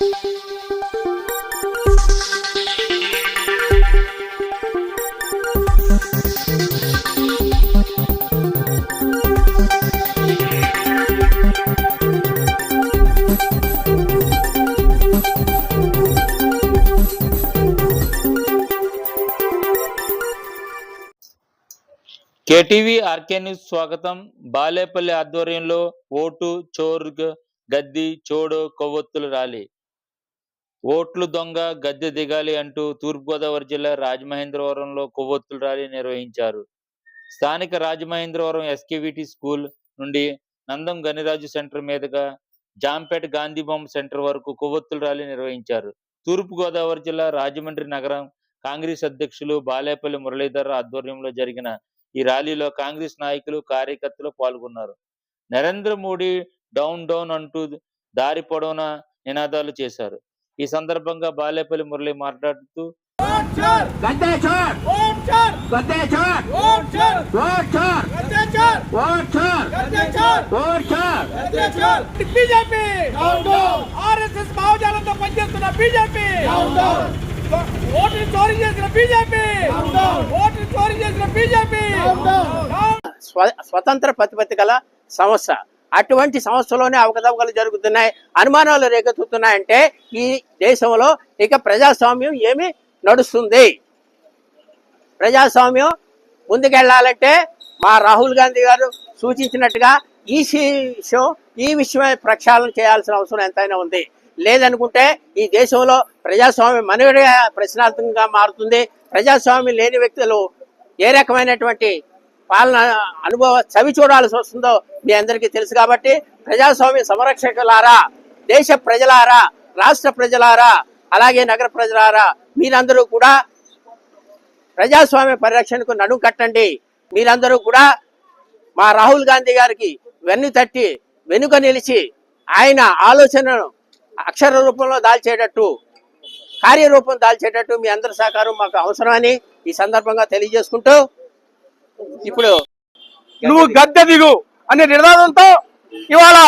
KTV RK news స్వాగతం. బాలేపల్లి ఆధ్వర్యంలో vote చోరు గద్ది చోడు కొవ్వొత్తులు ర్యాలీ. ఓట్లు దొంగ గద్దె దిగాలి అంటూ తూర్పుగోదావరి జిల్లా రాజమహేంద్రవరంలో కొవ్వొత్తుల ర్యాలీ నిర్వహించారు. స్థానిక రాజమహేంద్రవరం ఎస్కేవిటి స్కూల్ నుండి నందం గనిరాజు సెంటర్ మీదుగా జాంపేట గాంధీబొమ్మ సెంటర్ వరకు కొవ్వొత్తుల ర్యాలీ నిర్వహించారు. తూర్పుగోదావరి జిల్లా రాజమండ్రి నగరం కాంగ్రెస్ అధ్యక్షులు బాలేపల్లి మురళీధర్ ఆధ్వర్యంలో జరిగిన ఈ ర్యాలీలో కాంగ్రెస్ నాయకులు కార్యకర్తలు పాల్గొన్నారు. నరేంద్ర మోడీ డౌన్ డౌన్ అంటూ దారి పొడవునా నినాదాలు చేశారు. ఈ సందర్భంగా బాలేపల్లి మురళి మాట్లాడుతూ బీజేపీ! ఆర్ఎస్ఎస్ భావజాలంతో పనిచేస్తున్న బీజేపీ! ఓట్లు చోరీ చేసిన బీజేపీ! ఓట్లు చోరీ చేసిన బీజేపీ! స్వతంత్ర ప్రతిపత్తి గల సంస్థ. అటువంటి సంస్థలోనే అవకతవకలు జరుగుతున్నాయి అనుమానాలు రేకెత్తుతున్నాయంటే ఈ దేశంలో ఇక ప్రజాస్వామ్యం ఏమి నడుస్తుంది. ప్రజాస్వామ్యం ముందుకెళ్ళాలంటే మా రాహుల్ గాంధీ గారు సూచించినట్టుగా ఈ విషయం ఈ విషయమే ప్రక్షాళన చేయాల్సిన అవసరం ఎంతైనా ఉంది. లేదనుకుంటే ఈ దేశంలో ప్రజాస్వామ్యం మనుగడ ప్రశ్నార్థకంగా మారుతుంది. ప్రజాస్వామ్యం లేని వ్యక్తులు ఏ రకమైనటువంటి పాలన అనుభవ చవి చూడాల్సి వస్తుందో మీ అందరికీ తెలుసు కాబట్టి ప్రజాస్వామ్య సంరక్షకులారా దేశ ప్రజలారా రాష్ట్ర ప్రజలారా అలాగే నగర ప్రజలారా మీరందరూ కూడా ప్రజాస్వామ్య పరిరక్షణకు నడుం కట్టండి. మీరందరూ కూడా మా రాహుల్ గాంధీ గారికి వెన్ను తట్టి వెనుక నిలిచి ఆయన ఆలోచనను అక్షర రూపంలో దాల్చేటట్టు కార్యరూపం దాల్చేటట్టు మీ అందరి సహకారం మాకు అవసరమని ఈ సందర్భంగా తెలియజేసుకుంటూ ఇప్పుడు నువ్వు గద్దె దిగు అనే నినాదంతో ఇవాళ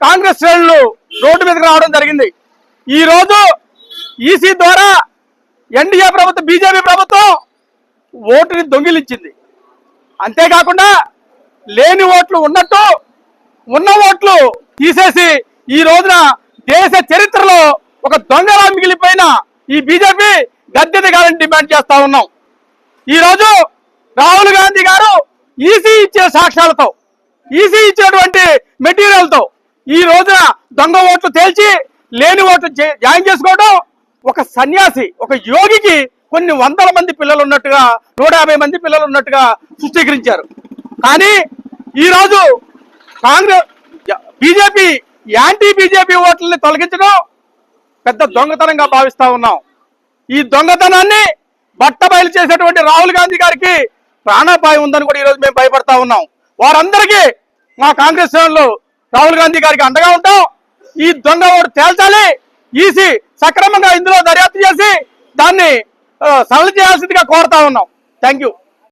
కాంగ్రెస్ శ్రేణులు రోడ్డు మీదకి రావడం జరిగింది. ఈ రోజు ఈసీ ద్వారా ఎన్డీఏ ప్రభుత్వం బీజేపీ ప్రభుత్వం ఓటుని దొంగిలించింది. అంతేకాకుండా లేని ఓట్లు ఉన్నట్టు ఉన్న ఓట్లు తీసేసి ఈ రోజున దేశ చరిత్రలో ఒక దొంగలా మిగిలిపోయిన ఈ బీజేపీ గద్దె దిగాలని డిమాండ్ చేస్తా ఉన్నాం. ఈ రోజు రాహుల్ గాంధీ గారు ఈసీ ఇచ్చే సాక్ష్యాలతో ఈసీ ఇచ్చినటువంటి మెటీరియల్తో ఈ రోజున దొంగ ఓట్లు తేల్చి లేని ఓట్లు జాయిన్ చేసుకోవడం ఒక సన్యాసి ఒక యోగికి కొన్ని వందల మంది పిల్లలు ఉన్నట్టుగా నూట యాభై మంది పిల్లలు ఉన్నట్టుగా సృష్టీకరించారు. కానీ ఈ రోజు కాంగ్రెస్ బీజేపీ యాంటీ బీజేపీ ఓట్లని తొలగించడం పెద్ద దొంగతనంగా భావిస్తా ఉన్నాం. ఈ దొంగతనాన్ని బట్టబయలు చేసేటువంటి రాహుల్ గాంధీ గారికి ప్రాణాపాయం ఉందని కూడా ఈరోజు మేము భయపడతా ఉన్నాం. వారందరికీ మా కాంగ్రెస్ శ్రేణులు రాహుల్ గాంధీ గారికి అండగా ఉంటాం. ఈ దొంగ ఓటు తేల్చాలి. ఈసీ సక్రమంగా ఇందులో దర్యాప్తు చేసి దాన్ని సరళ చేయాల్సిందిగా కోరుతా ఉన్నాం. Thank you